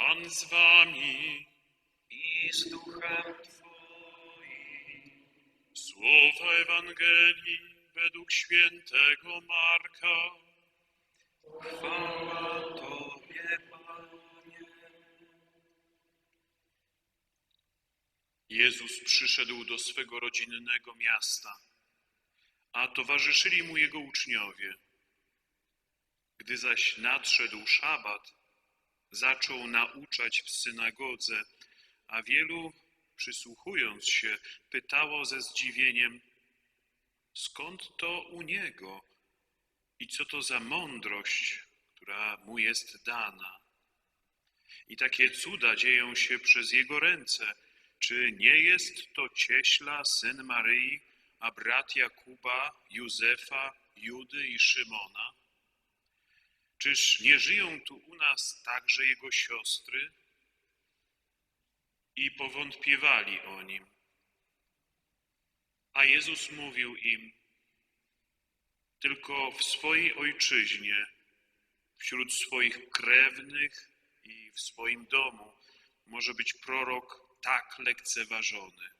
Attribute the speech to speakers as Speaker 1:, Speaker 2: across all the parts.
Speaker 1: Pan z wami.
Speaker 2: i z duchem Twoim.
Speaker 1: Słowa Ewangelii według świętego Marka.
Speaker 2: Chwała Tobie, Panie.
Speaker 1: Jezus przyszedł do swego rodzinnego miasta, a towarzyszyli mu jego uczniowie. Gdy zaś nadszedł szabat, zaczął nauczać w synagodze, a wielu, przysłuchując się, pytało ze zdziwieniem, skąd to u niego i co to za mądrość, która mu jest dana. I takie cuda dzieją się przez jego ręce. Czy nie jest to cieśla, syn Maryi, a brat Jakuba, Józefa, Judy i Szymona? Czyż nie żyją tu u nas także jego siostry? I powątpiewali o nim. A Jezus mówił im, tylko w swojej ojczyźnie, wśród swoich krewnych i w swoim domu może być prorok tak lekceważony.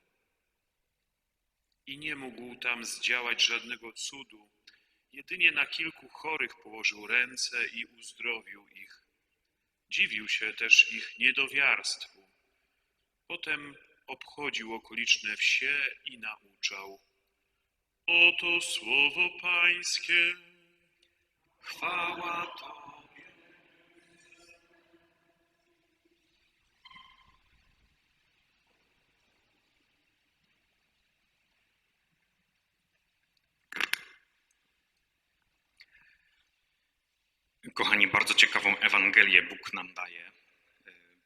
Speaker 1: I nie mógł tam zdziałać żadnego cudu, jedynie na kilku chorych położył ręce i uzdrowił ich. Dziwił się też ich niedowiarstwu. Potem obchodził okoliczne wsie i nauczał. Oto słowo Pańskie.
Speaker 2: Chwała Tobie.
Speaker 3: Kochani, bardzo ciekawą Ewangelię Bóg nam daje y,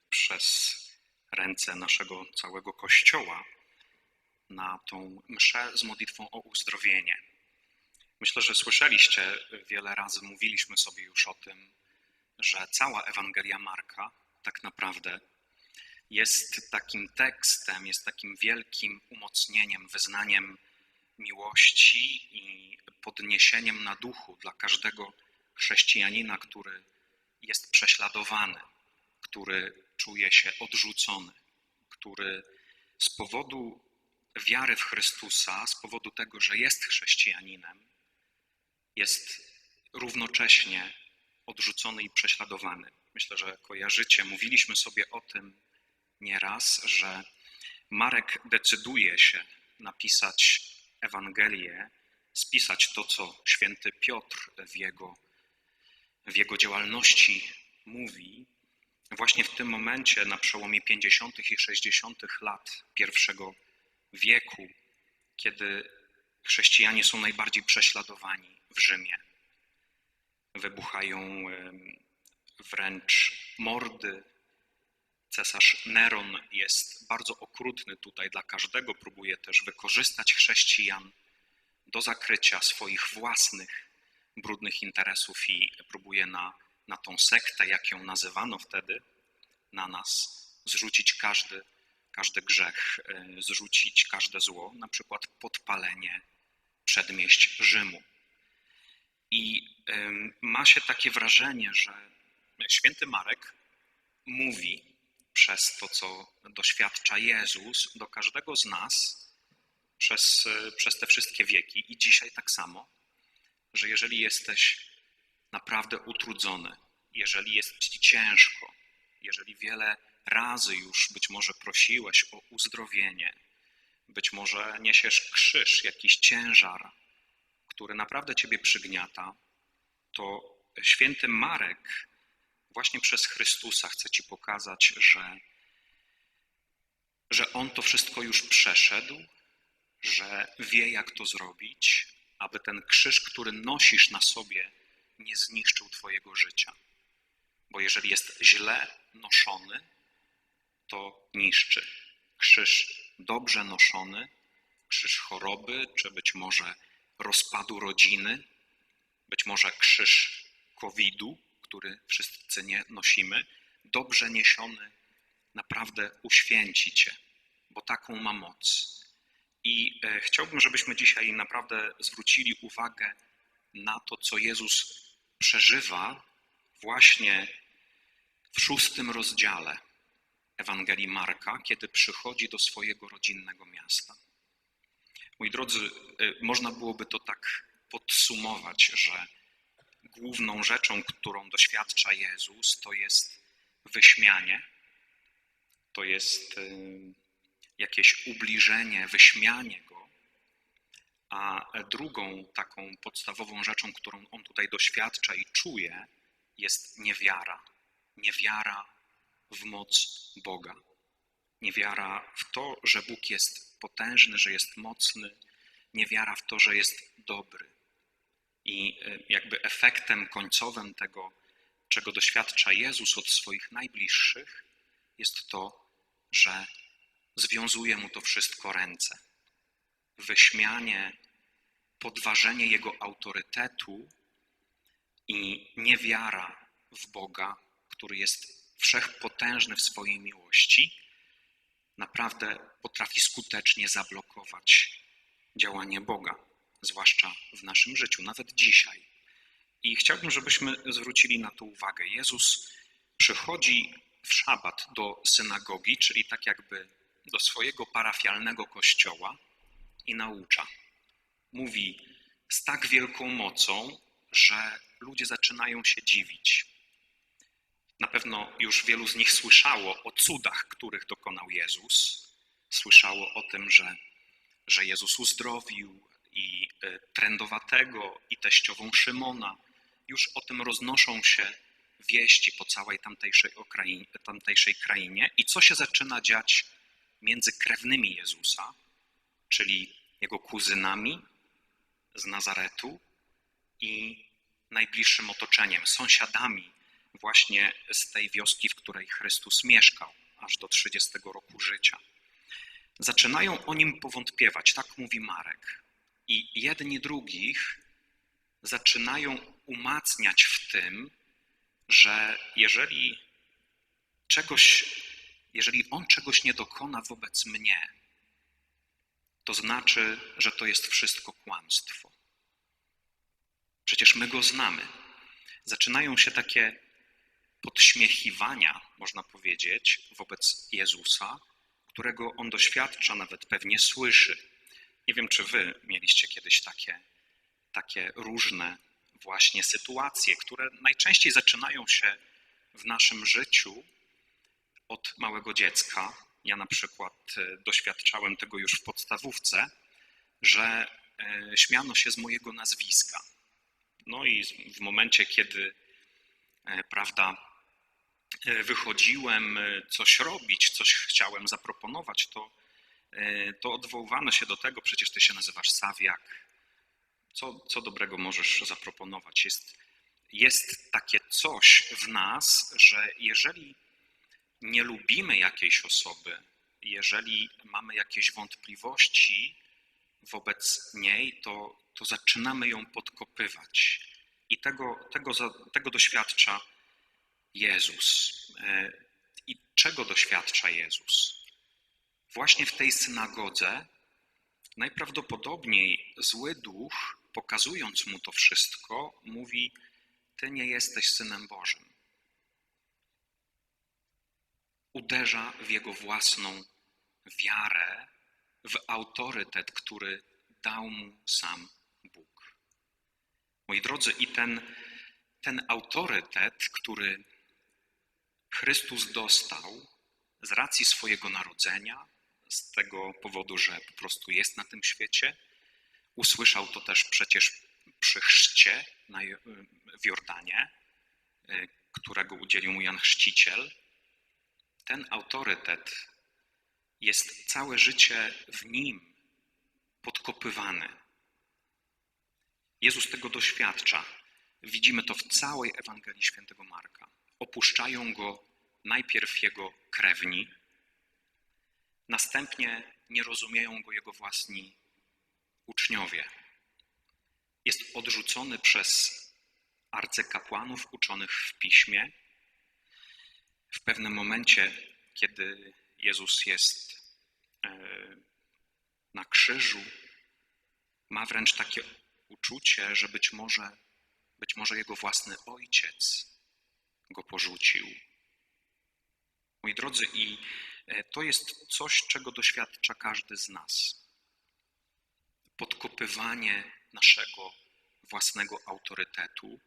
Speaker 3: przez ręce naszego całego Kościoła na tą mszę z modlitwą o uzdrowienie. Myślę, że słyszeliście, wiele razy mówiliśmy sobie już o tym, że cała Ewangelia Marka tak naprawdę jest takim tekstem, jest takim wielkim umocnieniem, wyznaniem miłości i podniesieniem na duchu dla każdego chrześcijanina, który jest prześladowany, który czuje się odrzucony, który z powodu wiary w Chrystusa, z powodu tego, że jest chrześcijaninem, jest równocześnie odrzucony i prześladowany. Myślę, że kojarzycie, mówiliśmy sobie o tym nieraz, że Marek decyduje się napisać Ewangelię, spisać to, co święty Piotr w jego, w jego działalności mówi, właśnie w tym momencie, na przełomie 50. i 60. lat pierwszego wieku, kiedy chrześcijanie są najbardziej prześladowani w Rzymie. Wybuchają wręcz mordy. Cesarz Neron jest bardzo okrutny tutaj dla każdego, próbuje też wykorzystać chrześcijan do zakrycia swoich własnych brudnych interesów i próbuje na, na tą sektę, jak ją nazywano wtedy, na nas zrzucić każdy, każdy grzech, e, zrzucić każde zło, na przykład podpalenie przedmieść Rzymu. I ma się takie wrażenie, że święty Marek mówi przez to, co doświadcza Jezus do każdego z nas przez, e, przez te wszystkie wieki i dzisiaj tak samo, że jeżeli jesteś naprawdę utrudzony, jeżeli jest ci ciężko, jeżeli wiele razy już być może prosiłeś o uzdrowienie, być może niesiesz krzyż, jakiś ciężar, który naprawdę ciebie przygniata, to święty Marek właśnie przez Chrystusa chce ci pokazać, że, że on to wszystko już przeszedł, że wie, jak to zrobić, aby ten krzyż, który nosisz na sobie, nie zniszczył twojego życia. Bo jeżeli jest źle noszony, to niszczy. Krzyż dobrze noszony, krzyż choroby, czy być może rozpadu rodziny, być może krzyż COVID-u, który wszyscy nie nosimy, dobrze niesiony naprawdę uświęci cię, bo taką ma moc. I e, chciałbym, żebyśmy dzisiaj naprawdę zwrócili uwagę na to, co Jezus przeżywa właśnie w szóstym rozdziale Ewangelii Marka, kiedy przychodzi do swojego rodzinnego miasta. Moi drodzy, y, można byłoby to tak podsumować, że główną rzeczą, którą doświadcza Jezus, to jest wyśmianie, to jest y, jakieś ubliżenie, wyśmianie go, a drugą taką podstawową rzeczą, którą on tutaj doświadcza i czuje, jest niewiara. Niewiara w moc Boga. Niewiara w to, że Bóg jest potężny, że jest mocny. Niewiara w to, że jest dobry. I y, jakby efektem końcowym tego, czego doświadcza Jezus od swoich najbliższych, jest to, że związuje mu to wszystko ręce. Wyśmianie, podważenie jego autorytetu i niewiara w Boga, który jest wszechpotężny w swojej miłości, naprawdę potrafi skutecznie zablokować działanie Boga, zwłaszcza w naszym życiu, nawet dzisiaj. I chciałbym, żebyśmy zwrócili na to uwagę. Jezus przychodzi w szabat do synagogi, czyli tak jakby do swojego parafialnego kościoła i naucza. Mówi z tak wielką mocą, że ludzie zaczynają się dziwić. Na pewno już wielu z nich słyszało o cudach, których dokonał Jezus. Słyszało o tym, że, że Jezus uzdrowił i e, trędowatego, i teściową Szymona. Już o tym roznoszą się wieści po całej tamtejszej, okrainie, tamtejszej krainie. I co się zaczyna dziać między krewnymi Jezusa, czyli jego kuzynami z Nazaretu i najbliższym otoczeniem, sąsiadami właśnie z tej wioski, w której Chrystus mieszkał, aż do 30 roku życia. Zaczynają o nim powątpiewać, tak mówi Marek. I jedni drugich zaczynają umacniać w tym, że jeżeli czegoś, jeżeli on czegoś nie dokona wobec mnie, to znaczy, że to jest wszystko kłamstwo. Przecież my go znamy. Zaczynają się takie podśmiechiwania, można powiedzieć, wobec Jezusa, którego on doświadcza, nawet pewnie słyszy. Nie wiem, czy wy mieliście kiedyś takie, takie różne właśnie sytuacje, które najczęściej zaczynają się w naszym życiu od małego dziecka. Ja na przykład e, doświadczałem tego już w podstawówce, że e, śmiano się z mojego nazwiska. No i w momencie, kiedy, e, prawda, wychodziłem coś robić, coś chciałem zaproponować, to, to odwoływano się do tego, przecież ty się nazywasz Sawiak, co, co dobrego możesz zaproponować? Jest, jest takie coś w nas, że jeżeli nie lubimy jakiejś osoby, jeżeli mamy jakieś wątpliwości wobec niej, to, to zaczynamy ją podkopywać. I tego, tego, tego doświadcza Jezus. E, I czego doświadcza Jezus? Właśnie w tej synagodze najprawdopodobniej zły duch pokazując mu to wszystko, mówi: Ty nie jesteś synem Bożym. Uderza w jego własną wiarę, w autorytet, który dał mu sam Bóg. Moi drodzy, i ten, ten autorytet, który Chrystus dostał z racji swojego narodzenia, z tego powodu, że po prostu jest na tym świecie, Usłyszał to też przecież przy chrzcie w Jordanie, y, którego udzielił mu Jan Chrzciciel. Ten autorytet jest całe życie w nim podkopywany. Jezus tego doświadcza. Widzimy to w całej Ewangelii Świętego Marka. Opuszczają go najpierw jego krewni, następnie nie rozumieją go jego własni uczniowie. Jest odrzucony przez arcykapłanów uczonych w piśmie. W pewnym momencie, kiedy Jezus jest e, na krzyżu, ma wręcz takie uczucie, że być może, być może jego własny ojciec go porzucił, Moi drodzy, i e, to jest coś, czego doświadcza każdy z nas. Podkopywanie naszego własnego autorytetu,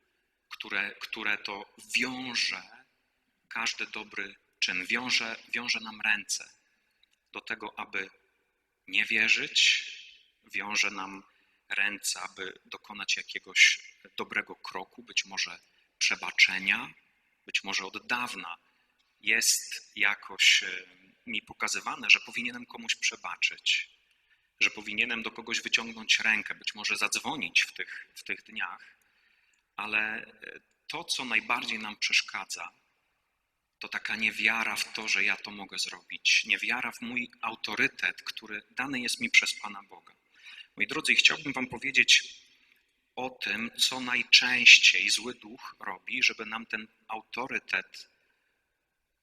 Speaker 3: które, które to wiąże każdy dobry czyn, wiąże, wiąże nam ręce do tego, aby nie wierzyć, wiąże nam ręce, aby dokonać jakiegoś dobrego kroku, być może przebaczenia, być może od dawna jest jakoś e, mi pokazywane, że powinienem komuś przebaczyć, że powinienem do kogoś wyciągnąć rękę, być może zadzwonić w tych, w tych dniach, ale e, to, co najbardziej nam przeszkadza, to taka niewiara w to, że ja to mogę zrobić, niewiara w mój autorytet, który dany jest mi przez Pana Boga. Moi drodzy, chciałbym Wam powiedzieć o tym, co najczęściej zły duch robi, żeby nam ten autorytet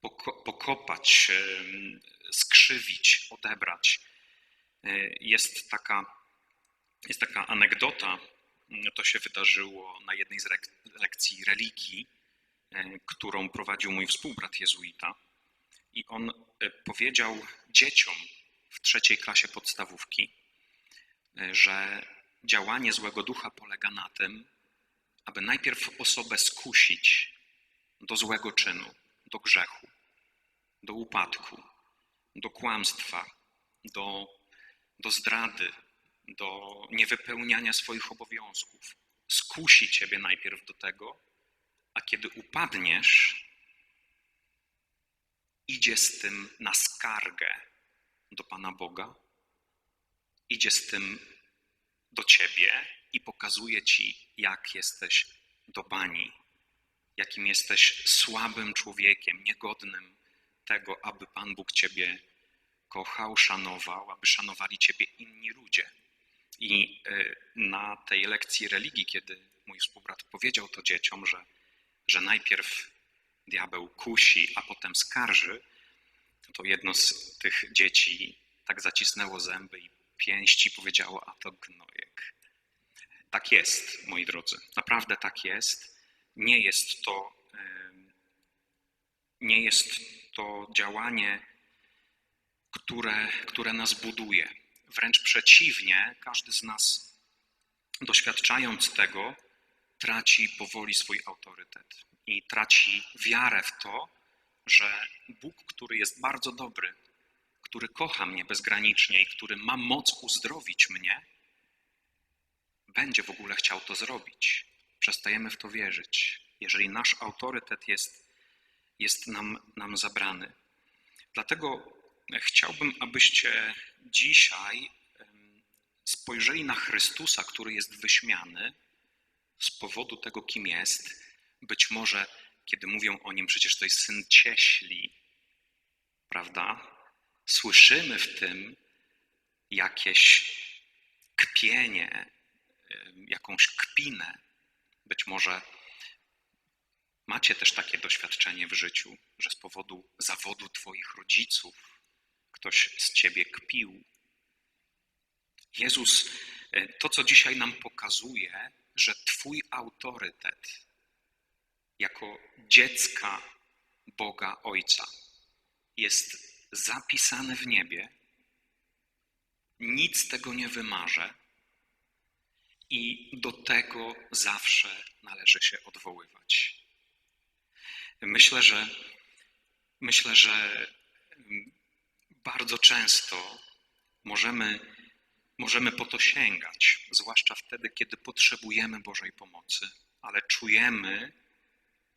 Speaker 3: poko- pokopać, skrzywić, odebrać. E, Jest taka, jest taka anegdota, to się wydarzyło na jednej z lekcji religii, którą prowadził mój współbrat jezuita. I on e, powiedział dzieciom w trzeciej klasie podstawówki, e, że działanie złego ducha polega na tym, aby najpierw osobę skusić do złego czynu, do grzechu, do upadku, do kłamstwa, do, do zdrady, do niewypełniania swoich obowiązków. Skusi ciebie najpierw do tego, a kiedy upadniesz, idzie z tym na skargę do Pana Boga, idzie z tym do ciebie i pokazuje ci, jak jesteś do bani, jakim jesteś słabym człowiekiem, niegodnym tego, aby Pan Bóg ciebie kochał, szanował, aby szanowali ciebie inni ludzie. I y, na tej lekcji religii, kiedy mój współbrat powiedział to dzieciom, że, że najpierw diabeł kusi, a potem skarży, to jedno z tych dzieci tak zacisnęło zęby i pięści powiedziało, a to gnojek. Tak jest, moi drodzy, naprawdę tak jest. Nie jest to, nie jest to działanie, które, które nas buduje. Wręcz przeciwnie, każdy z nas, doświadczając tego, traci powoli swój autorytet i traci wiarę w to, że Bóg, który jest bardzo dobry, który kocha mnie bezgranicznie i który ma moc uzdrowić mnie, będzie w ogóle chciał to zrobić. Przestajemy w to wierzyć, jeżeli nasz autorytet jest, jest nam, nam zabrany. Dlatego chciałbym, abyście dzisiaj spojrzeli na Chrystusa, który jest wyśmiany z powodu tego, kim jest. Być może, kiedy mówią o nim, przecież to jest syn cieśli, prawda? Słyszymy w tym jakieś kpienie, jakąś kpinę. Być może macie też takie doświadczenie w życiu, że z powodu zawodu Twoich rodziców ktoś z Ciebie kpił. Jezus to, co dzisiaj nam pokazuje, że Twój autorytet jako dziecka Boga Ojca jest zapisany w niebie, nic tego nie wymarze i do tego zawsze należy się odwoływać. Myślę, że myślę, że bardzo często możemy, możemy po to sięgać, zwłaszcza wtedy, kiedy potrzebujemy Bożej pomocy, ale czujemy,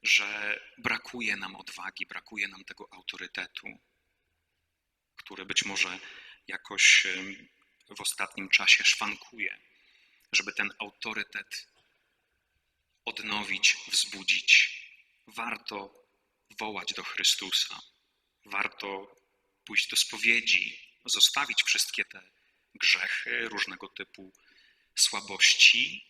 Speaker 3: że brakuje nam odwagi, brakuje nam tego autorytetu, który być może jakoś w ostatnim czasie szwankuje, żeby ten autorytet odnowić, wzbudzić. Warto wołać do Chrystusa, warto pójść do spowiedzi, zostawić wszystkie te grzechy, różnego typu słabości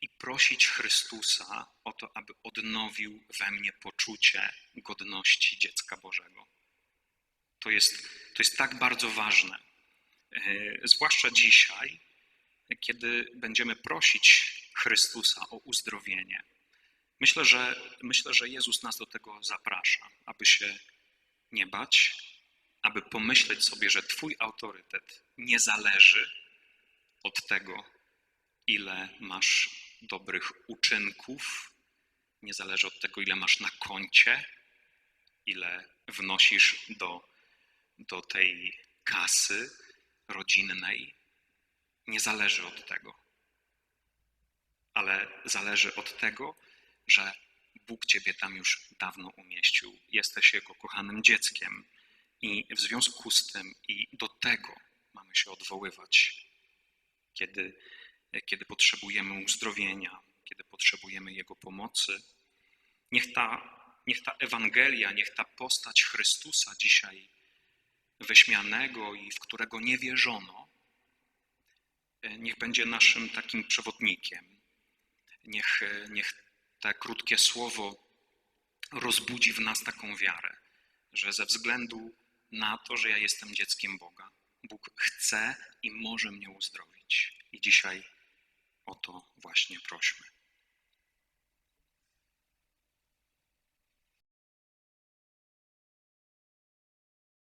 Speaker 3: i prosić Chrystusa o to, aby odnowił we mnie poczucie godności dziecka Bożego. To jest, to jest tak bardzo ważne, e, zwłaszcza dzisiaj, kiedy będziemy prosić Chrystusa o uzdrowienie. Myślę że, myślę, że Jezus nas do tego zaprasza, aby się nie bać, aby pomyśleć sobie, że Twój autorytet nie zależy od tego, ile masz dobrych uczynków, nie zależy od tego, ile masz na koncie, ile wnosisz do, do tej kasy rodzinnej. Nie zależy od tego. Ale zależy od tego, że Bóg Ciebie tam już dawno umieścił. Jesteś Jego kochanym dzieckiem. I w związku z tym i do tego mamy się odwoływać, kiedy, kiedy potrzebujemy uzdrowienia, kiedy potrzebujemy Jego pomocy. Niech ta, niech ta Ewangelia, niech ta postać Chrystusa dzisiaj wyśmianego i w którego nie wierzono, e, niech będzie naszym takim przewodnikiem. Niech, e, niech te krótkie słowo rozbudzi w nas taką wiarę, że ze względu na to, że ja jestem dzieckiem Boga, Bóg chce i może mnie uzdrowić. I dzisiaj o to właśnie prośmy.